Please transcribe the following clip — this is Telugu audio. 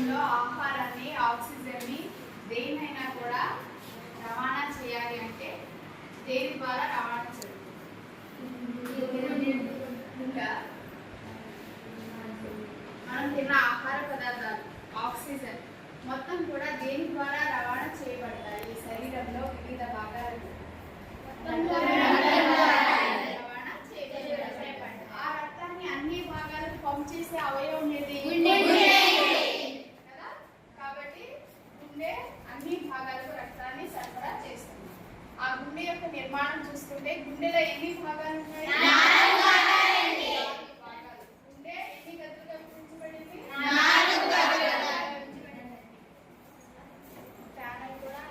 శరీరంలో ఆహారాన్ని ఆక్సిజన్ని దేనైనా కూడా రవాణా చేయాలి అంటే దేని ద్వారా రవాణా చేయాలి? ఇంకా మనం తిన్న ఆహార పదార్థాలు ఆక్సిజన్ మొత్తం కూడా దేని ద్వారా గుండె అన్ని భాగాలకు రక్తాన్ని సరఫరా చేస్తుంది ఆ గుండె యొక్క నిర్మాణం చూసుకుంటే గుండెలో ఎన్ని భాగాలు ఉన్నాయి? నాలుగు భాగాలు. గుండె ఎన్ని గదులుగా విభజించబడింది? ప్యానల్ కూడా